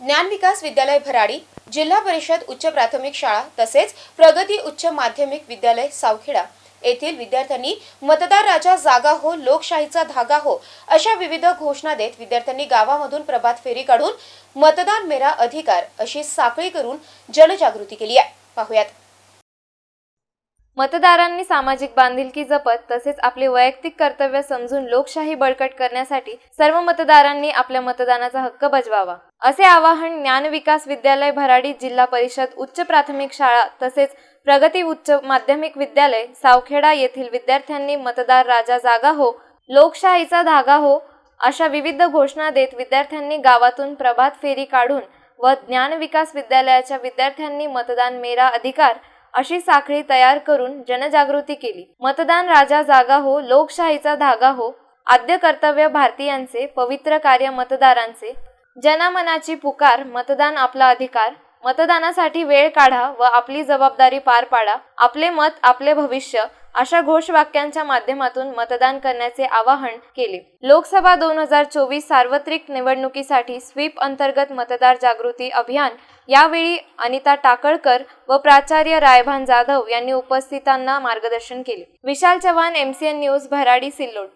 ज्ञान विकास विद्यालय भराडी जिल्हा परिषद उच्च प्राथमिक शाळा तसेच प्रगती उच्च माध्यमिक विद्यालय सावखेडा. येथील विद्यार्थ्यांनी मतदार राजा जागा हो लोकशाहीचा धागा हो अशा विविध घोषणा देत विद्यार्थ्यांनी गावामधून प्रभात फेरी काढून मतदान मेरा अधिकार अशी साखळी करून जनजागृती केली आहे. पाहुयात. मतदारांनी सामाजिक बांधिलकी जपत तसेच आपले वैयक्तिक कर्तव्य समजून लोकशाही बळकट करण्यासाठी सर्व मतदारांनी आपल्या मतदानाचा हक्क बजवावा. असे आवाहन ज्ञान विकास विद्यालय भराडी जिल्हा परिषद उच्च प्राथमिक शाळा तसेच प्रगती उच्च माध्यमिक विद्यालय सावखेडा येथील विद्यार्थ्यांनी मतदार राजा जागा हो लोकशाहीचा धागा हो अशा विविध घोषणा देत विद्यार्थ्यांनी गावातून प्रभात फेरी काढून व ज्ञान विकास विद्यालयाच्या विद्यार्थ्यांनी मतदान मेरा अधिकार अशी साखळी तयार करून जनजागृती केली. मतदान राजा जागा हो लोकशाहीचा धागा हो आद्य कर्तव्य भारतीयांचे पवित्र कार्य मतदारांचे जनमनाची पुकार मतदान आपला अधिकार. मतदानासाठी वेळ काढा व आपली जबाबदारी पार पाडा. आपले मत आपले भविष्य. अशा घोषवाक्यांच्या माध्यमातून मतदान करण्याचे आवाहन केले. लोकसभा दोन हजार चोवीस सार्वत्रिक निवडणुकीसाठी स्वीप अंतर्गत मतदार जागृती अभियान. यावेळी अनिता टाकळकर व प्राचार्य रायभान जाधव यांनी उपस्थितांना मार्गदर्शन केले. Vishal Chavan MCN news Bharadi Sillod.